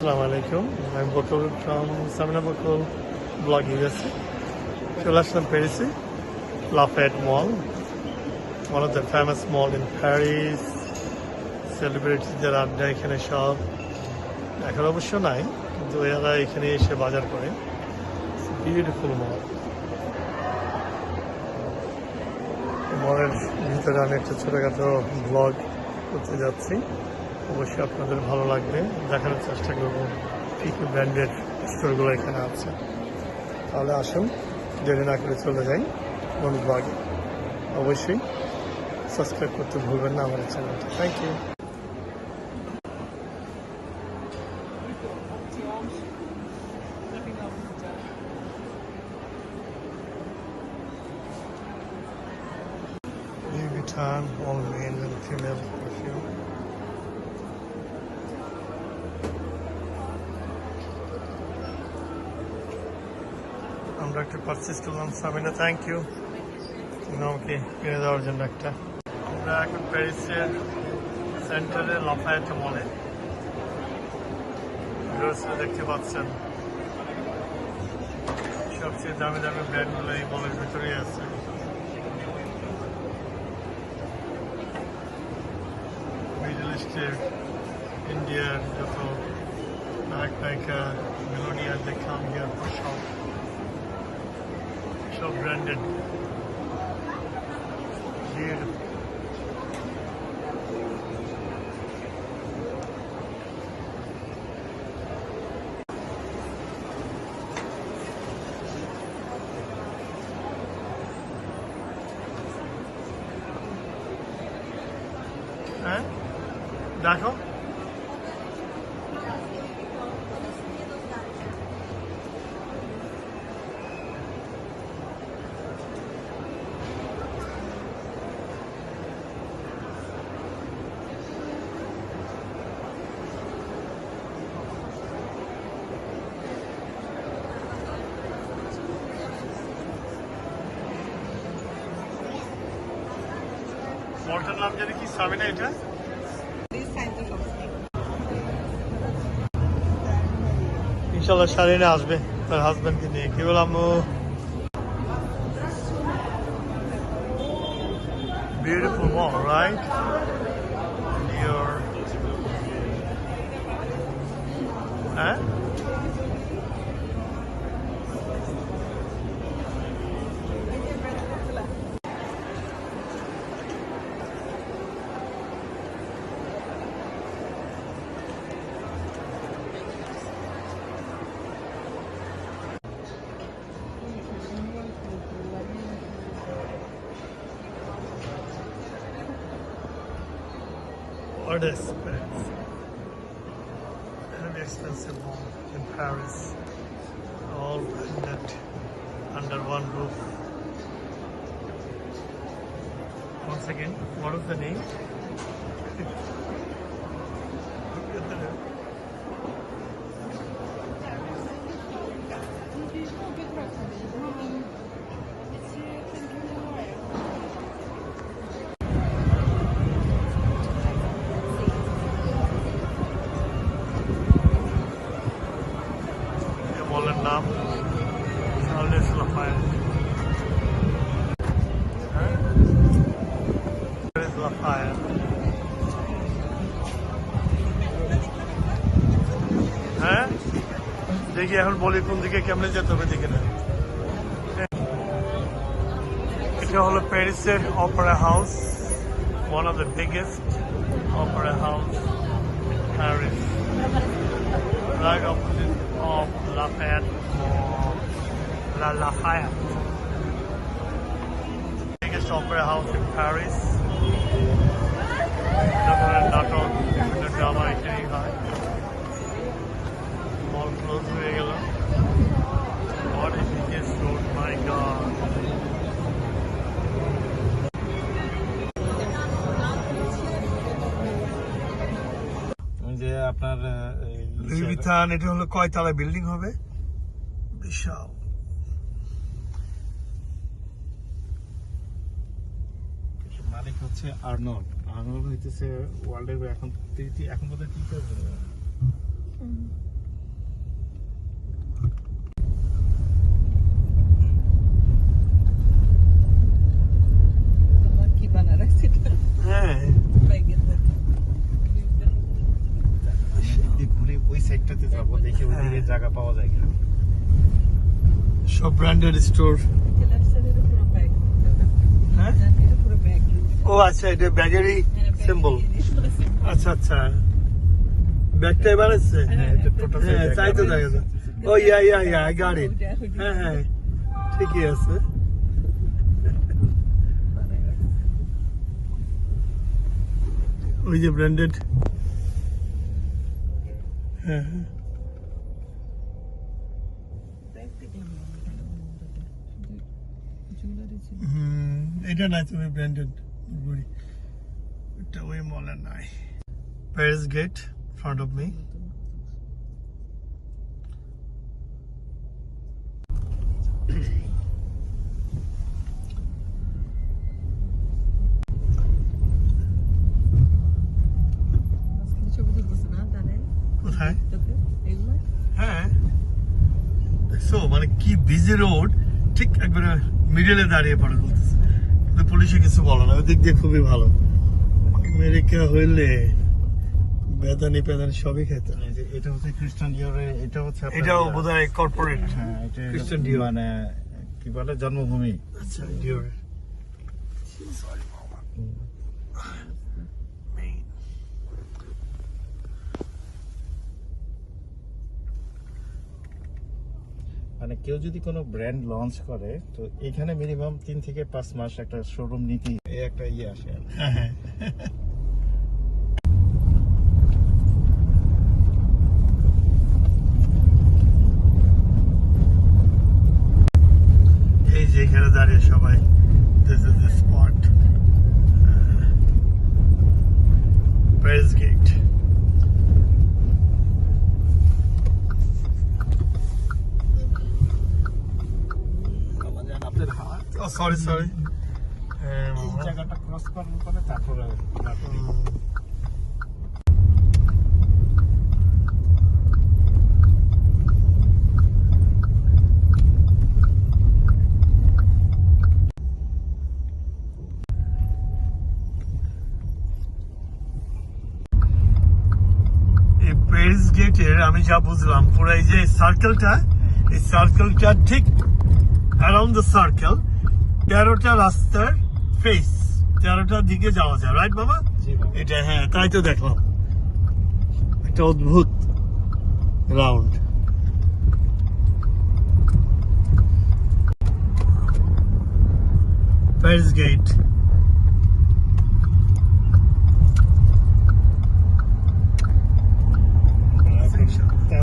Assalamu alaikum. I'm Bakul from Samina Bakul blog USA. চলে আসলাম প্যারিসে Lafayette mall, one of the famous mall in Paris. সেলিব্রিটিদের আড্ডা এখানে সব, এখন অবশ্য নাই, কিন্তু এরা এখানে এসে বাজার করে বিউটিফুল মল মলের ভিতরে আমি একটা ছোটোখাটো ব্লগ করতে যাচ্ছি অবশ্যই আপনাদের ভালো লাগবে। দেখানোর চেষ্টা করব কী কী ব্র্যান্ডেড স্টোরগুলো এখানে আছে। তাহলে আসুন দেরি না করে চলে যাই কোন ব্লগে অবশ্যই সাবস্ক্রাইব করতে ভুলবেন না আমার চ্যানেলটা। Thank you Louis Vuitton, all male and female perfume. আমরা একটা পারচেস করলাম সাবিনা থ্যাংক ইউ তুমি আমাকে কিনে দেওয়ার জন্য একটা। আমরা এখন প্যারিসের সেন্টারে লাফায়েট মলে দেখতে পাচ্ছেন। সবচেয়ে দামি দামি ব্র্যান্ডগুলো এই মলের ভিতরেই আছে। মিডল ইস্টের ইন্ডিয়ার যত নায়ক নায়িকা মিলোনিয়ার দেখলাম হিয়ার ফর সব সব ব্র্যান্ডেড হ্যাঁ দেখো মলটার নাম জানি কি সাবিনা এটা ইনশাল্লাহ শালিনে আসবে তার হাজব্যান্ডকে নিয়ে কি বললাম Beautiful mall, right? Your... হ্যাঁ What expense? Very expensive mall in Paris. All blended under one roof. Once again, what is the name? দেখি এখন বলি কোন দিকে কেমনে যেতে হবে দেখে না এটা হলো প্যারিসের opera house one of the biggest opera house Paris right opposite of Lafayette or La Lafayette. Biggest opera house in Paris. তারপরে নাটক বিভিন্ন ড্রামা এখানেই হয় মল ক্লোজ হয়ে গেল। What is biggest road? My God. যে আপনার আহ, এই লুই ভিথান এটা হলো কয়তলা বিল্ডিং হবে? বিশাল। মালিক হচ্ছে আর্নল্ড। আর্নল্ড হইতেছে ওয়ার্ল্ডের এখন তৃতীয় এখন বোধহয় তৃতীয় ওই সাইডটাতে যাব দেখি ওই দিকে হ্যাঁ। জায়গা পাওয়া যায় কিনা? সব ব্র্যান্ডেড স্টোর হ্যাঁ? ও আচ্ছা এটা ব্যাগেরই সিম্বল আচ্ছা আচ্ছা। ব্যাগটা এবার আছে? হ্যাঁ হ্যাঁ তাই তো দেখা যায় ও ইয়া ইয়া ইয়া গট হ্যাঁ হ্যাঁ ঠিকই আছে। ওই যে ব্র্যান্ডেড হ্যাঁ হ্যাঁ। এটা নাই, তুমি ব্র্যান্ডেড ঘড়ি। এটা ওই মলে নাই। Paris gate front of me হ্যাঁ। মানে কি বিজি রোড ঠিক একবারে মিডলে দাঁড়িয়ে পড়ে বলতেছে কিন্তু পুলিশে কিছু বলে না ওই দিক দিয়ে খুবই ভালো। আমেরিকা হইলে বেদানি পেদানি সবই খেতে যে এটা হচ্ছে খ্রিস্টান ডিওরে এটা হচ্ছে এটাও বোধ হয় কর্পোরেট হ্যাঁ এটা খ্রিস্টান ডিওর। মানে কি বলে জন্মভূমি। আচ্ছা ডিওর মানে কেউ যদি কোনো ব্র্যান্ড লঞ্চ করে, তো এখানে মিনিমাম তিন থেকে পাঁচ মাস একটা শোরুম নীতি একটা ইয়ে আসে। এই যে এখানে দাঁড়িয়ে সবাই। সরি সরি এই জায়গাটা ক্রস করার পরে তারপরে তারপরে প্যারিস গেটের আমি যা বুঝলাম পুরো এই যে সার্কেলটা এই সার্কেলটা ঠিক অ্যারাউন্ড দ্য সার্কেল তেরোটা রাস্তার ফেস তেরোটার দিকে যাওয়া যায় রাইট বাবা? এটা হ্যাঁ তাই তো দেখলাম। একটা অদ্ভুত রাউন্ড প্যারিস গেট